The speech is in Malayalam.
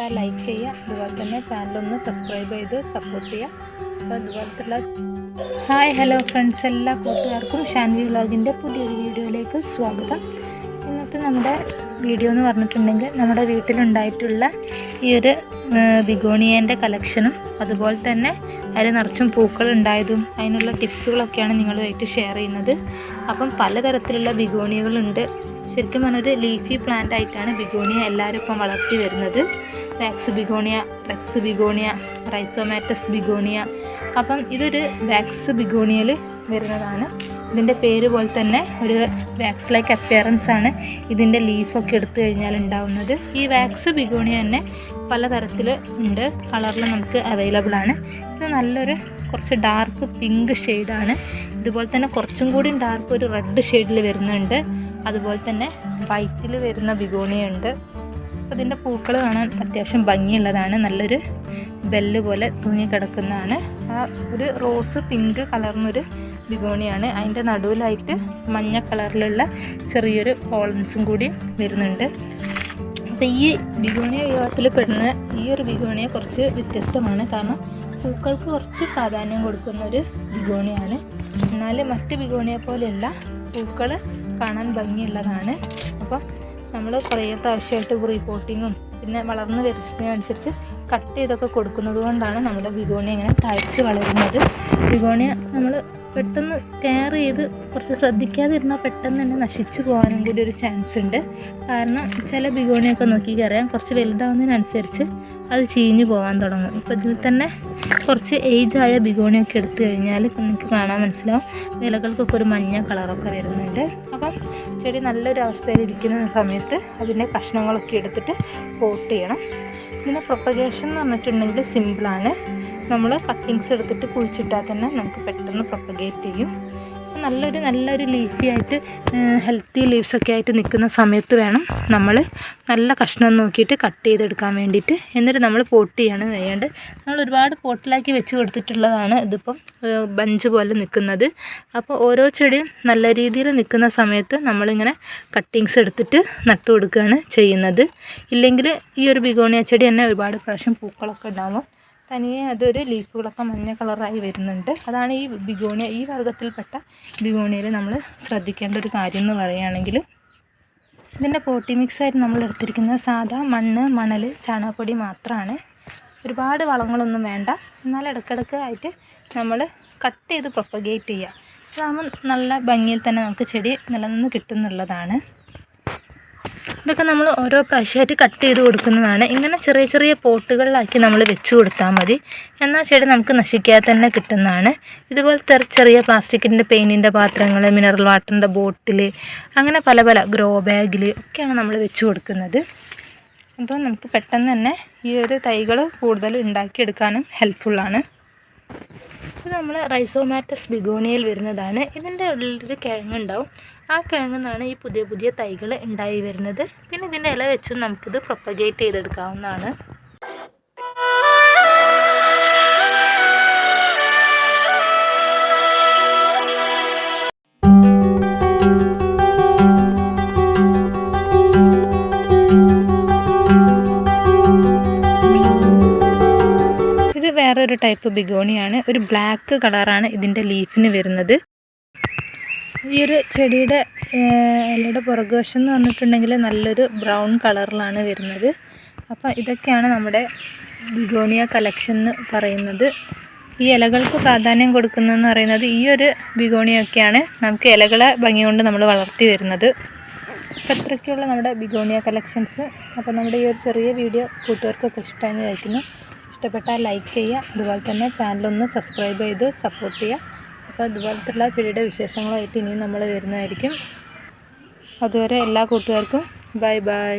ഇഷ്ടപ്പെട്ടാൽ ലൈക്ക് ചെയ്യുക അതുപോലെ തന്നെ ചാനലൊന്ന് സബ്സ്ക്രൈബ് ചെയ്ത് സപ്പോർട്ട് ചെയ്യുക. അപ്പോൾ അതുപോലത്തുള്ള ഹായ് ഹലോ ഫ്രണ്ട്സ് എല്ലാ കൂട്ടുകാർക്കും ഷാൻവി വ്ളോഗിന്റെ പുതിയൊരു വീഡിയോയിലേക്ക് സ്വാഗതം. ഇന്നത്തെ നമ്മുടെ വീഡിയോ എന്ന് പറഞ്ഞിട്ടുണ്ടെങ്കിൽ നമ്മുടെ വീട്ടിലുണ്ടായിട്ടുള്ള ഈ ഒരു ബിഗോണിയേന്റെ കളക്ഷനും അതുപോലെ തന്നെ അതിൽ നിറച്ചും പൂക്കൾ ഉണ്ടായതും അതിനുള്ള ടിപ്സുകളൊക്കെയാണ് നിങ്ങളുമായിട്ട് ഷെയർ ചെയ്യുന്നത്. അപ്പം പലതരത്തിലുള്ള ബിഗോണിയകളുണ്ട് ശരിക്കും പറഞ്ഞൊരു ലീഫി പ്ലാന്റ് ആയിട്ടാണ് ബിഗോണിയ എല്ലാവരും ഇപ്പം വളർത്തി വരുന്നത്. Wax begonia rex begonia rhizomatous begonia അപ്പം ഇതൊരു വാക്സ് ബിഗോണിയയിൽ വരുന്നതാണ്. ഇതിന്റെ പേര് പോലെ തന്നെ ഒരു വാക്സ് ലൈക്ക് അപ്പിയറൻസ് ആണ് ഇതിന്റെ ലീഫൊക്കെ എടുത്തു കഴിഞ്ഞാൽ ഉണ്ടാവുന്നത്. ഈ വാക്സ് ബിഗോണിയ തന്നെ പലതരത്തിൽ ഉണ്ട്. കളറിൽ നമുക്ക് അവൈലബിൾ ആണ്. ഇത് നല്ലൊരു കുറച്ച് ഡാർക്ക് പിങ്ക് ഷെയ്ഡാണ് ഇതുപോലെ തന്നെ കുറച്ചും കൂടി ഡാർക്ക് ഒരു റെഡ് ഷെയ്ഡിൽ വരുന്നുണ്ട്. അതുപോലെ തന്നെ വൈറ്റിൽ വരുന്ന ബിഗോണിയ ഉണ്ട്. അപ്പോൾ ഇതിന്റെ പൂക്കൾ കാണാൻ അത്യാവശ്യം ഭംഗിയുള്ളതാണ്. നല്ലൊരു ബെല്ല് പോലെ തൂങ്ങി കിടക്കുന്നതാണ് ആ ഒരു റോസ് പിങ്ക് കളറിനൊരു ബിഗോണിയാണ്. അതിന്റെ നടുവിലായിട്ട് മഞ്ഞ കളറിലുള്ള ചെറിയൊരു പോളൻസും കൂടി വരുന്നുണ്ട്. അപ്പോൾ ഈ ബിഗോണിയ വിഭാഗത്തിൽ പെടുന്ന ഈ ഒരു ബിഗോണിയ കുറച്ച് വ്യത്യസ്തമാണ്. കാരണം പൂക്കൾക്ക് കുറച്ച് പ്രാധാന്യം കൊടുക്കുന്ന ഒരു ബിഗോണിയാണ്. എന്നാൽ മറ്റ് ബിഗോണിയെ പോലെയല്ല പൂക്കൾ കാണാൻ ഭംഗിയുള്ളതാണ്. അപ്പോൾ നമ്മൾ കുറേ പ്രാവശ്യമായിട്ട് റിപ്പോർട്ടിങ്ങും പിന്നെ വളർന്നു വരുന്നതിനനുസരിച്ച് കട്ട് ചെയ്തൊക്കെ കൊടുക്കുന്നത് കൊണ്ടാണ് നമ്മുടെ ബിഗോണിയ ഇങ്ങനെ തഴച്ച് വളരുന്നത്. ബിഗോണിയ നമ്മൾ പെട്ടെന്ന് കെയർ ചെയ്ത് കുറച്ച് ശ്രദ്ധിക്കാതിരുന്നാൽ പെട്ടെന്ന് തന്നെ നശിച്ചു പോകാനും കൂടി ഒരു ചാൻസ് ഉണ്ട്. കാരണം ചില ബിഗോണിയൊക്കെ നോക്കിക്കറിയാം കുറച്ച് വലുതാവുന്നതിനനുസരിച്ച് അത് ചീഞ്ഞു പോകാൻ തുടങ്ങും. ഇപ്പോൾ ഇതിൽ തന്നെ കുറച്ച് ഏജ് ആയ ബിഗോണിയൊക്കെ എടുത്തു കഴിഞ്ഞാൽ നിങ്ങൾക്ക് കാണാൻ മനസ്സിലാവും. വിലകൾക്കൊക്കെ ഒരു മഞ്ഞ കളറൊക്കെ വരുന്നുണ്ട്. അപ്പം ചെടി നല്ലൊരു അവസ്ഥയിൽ ഇരിക്കുന്ന സമയത്ത് അതിന്റെ കഷ്ണങ്ങളൊക്കെ എടുത്തിട്ട് പോട്ട് ചെയ്യണം. പിന്നെ പ്രൊപ്പഗേഷൻ എന്ന് പറഞ്ഞിട്ടുണ്ടെങ്കിൽ സിമ്പിളാണ് നമ്മൾ കട്ടിങ്സ് എടുത്തിട്ട് കുഴിച്ചിട്ടാൽ തന്നെ നമുക്ക് പെട്ടെന്ന് പ്രൊപ്പഗേറ്റ് ചെയ്യും. നല്ലൊരു നല്ലൊരു ലീഫി ആയിട്ട് ഹെൽത്തി ലീവ്സൊക്കെ ആയിട്ട് നിൽക്കുന്ന സമയത്ത് വേണം നമ്മൾ നല്ല കഷ്ണം നോക്കിയിട്ട് കട്ട് ചെയ്തെടുക്കാൻ വേണ്ടിയിട്ട്. എന്നിട്ട് നമ്മൾ പോട്ട് ചെയ്യാണ് വേണ്ടത്. നമ്മൾ ഒരുപാട് പോട്ടിലാക്കി വെച്ച് കൊടുത്തിട്ടുള്ളതാണ് ഇതിപ്പം ബഞ്ച് പോലെ നിൽക്കുന്നത്. അപ്പോൾ ഓരോ ചെടിയും നല്ല രീതിയിൽ നിൽക്കുന്ന സമയത്ത് നമ്മളിങ്ങനെ കട്ടിങ്സ് എടുത്തിട്ട് നട്ടു കൊടുക്കുകയാണ് ചെയ്യുന്നത്. ഇല്ലെങ്കിൽ ഈ ഒരു ബിഗോണിയ ചെടി തന്നെ ഒരുപാട് പ്രാവശ്യം പൂക്കളൊക്കെ ഉണ്ടാകുമ്പോൾ തനിയെ അതൊരു ലീഫുകളൊക്കെ മഞ്ഞ കളറായി വരുന്നുണ്ട്. അതാണ് ഈ ബിഗോണിയ ഈ വർഗത്തിൽപ്പെട്ട ബിഗോണിയയിൽ നമ്മൾ ശ്രദ്ധിക്കേണ്ട ഒരു കാര്യം എന്ന് പറയുകയാണെങ്കിൽ ഇതിന്റെ പോട്ടി മിക്സായിട്ട് നമ്മൾ എടുത്തിരിക്കുന്നത് സാധാ മണ്ണ് മണൽ ചാണകപ്പൊടി മാത്രമാണ്. ഒരുപാട് വളങ്ങളൊന്നും വേണ്ട. എന്നാൽ ഇടയ്ക്കിടയ്ക്ക് ആയിട്ട് നമ്മൾ കട്ട് ചെയ്ത് പ്രൊപ്പഗേറ്റ് ചെയ്യുക. അതാകുമ്പോൾ നല്ല ഭംഗിയിൽ തന്നെ നമുക്ക് ചെടി നിലനിന്ന് കിട്ടുന്നുള്ളതാണ്. ഇതൊക്കെ നമ്മൾ ഓരോ പ്രാവശ്യമായിട്ട് കട്ട് ചെയ്ത് കൊടുക്കുന്നതാണ്. ഇങ്ങനെ ചെറിയ ചെറിയ പോട്ടുകളിലാക്കി നമ്മൾ വെച്ച് കൊടുത്താൽ മതി. എന്നാൽ ചെടി നമുക്ക് നശിക്കാതെ തന്നെ കിട്ടുന്നതാണ്. ഇതുപോലത്തെ ചെറിയ പ്ലാസ്റ്റിക്കിന്റെ പെയിന്റിന്റെ പാത്രങ്ങൾ മിനറൽ വാട്ടറിന്റെ ബോട്ടിൽ അങ്ങനെ പല പല ഗ്രോ ബാഗിൽ ഒക്കെയാണ് നമ്മൾ വെച്ച് കൊടുക്കുന്നത്. അപ്പോൾ നമുക്ക് പെട്ടെന്ന് തന്നെ ഈ ഒരു തൈകൾ കൂടുതൽ ഉണ്ടാക്കിയെടുക്കാനും ഹെൽപ്ഫുള്ളാണ് ഇത് നമ്മൾ റൈസോമാറ്റസ് ബിഗോണിയയിൽ വരുന്നതാണ്. ഇതിന്റെ ഉള്ളിലൊരു കിഴങ്ങുണ്ടാവും. ആ കിഴങ്ങിൽ നിന്നാണ് ഈ പുതിയ പുതിയ തൈകൾ ഉണ്ടായി വരുന്നത്. പിന്നെ ഇതിന്റെ ഇല വെച്ചും നമുക്കിത് പ്രൊപ്പഗേറ്റ് ചെയ്തെടുക്കാവുന്നതാണ്. ടൈപ്പ് ബിഗോണിയാണ്. ഒരു ബ്ലാക്ക് കളറാണ് ഇതിന്റെ ലീഫിന് വരുന്നത്. ഈ ഒരു ചെടിയുടെ ഇലയുടെ പുറകുവശം എന്ന് പറഞ്ഞിട്ടുണ്ടെങ്കിൽ നല്ലൊരു ബ്രൗൺ കളറിലാണ് വരുന്നത്. അപ്പോൾ ഇതൊക്കെയാണ് നമ്മുടെ ബിഗോണിയ കളക്ഷൻ എന്ന് പറയുന്നത്. ഈ ഇലകൾക്ക് പ്രാധാന്യം കൊടുക്കുന്നതെന്ന് പറയുന്നത് ഈ ഒരു ബിഗോണിയൊക്കെയാണ്. നമുക്ക് ഇലകളെ ഭംഗി കൊണ്ട് നമ്മൾ വളർത്തി വരുന്നത്. അപ്പോൾ ഇത്രയ്ക്കുള്ള നമ്മുടെ ബിഗോണിയ കളക്ഷൻസ് അപ്പോൾ നമ്മുടെ ഈ ഒരു ചെറിയ വീഡിയോ കൂട്ടുകാർക്കൊക്കെ ഇഷ്ടമായി കഴിക്കുന്നു ഇഷ്ടപ്പെട്ടാൽ ലൈക്ക് ചെയ്യുക അതുപോലെ തന്നെ ചാനലൊന്ന് സബ്സ്ക്രൈബ് ചെയ്ത് സപ്പോർട്ട് ചെയ്യുക. അപ്പോൾ ഇതുപോലത്തുള്ള ചെടിയുടെ വിശേഷങ്ങളായിട്ട് ഇനിയും നമ്മൾ വരുന്നതായിരിക്കും. അതുവരെ എല്ലാ കൂട്ടുകാർക്കും ബൈ ബൈ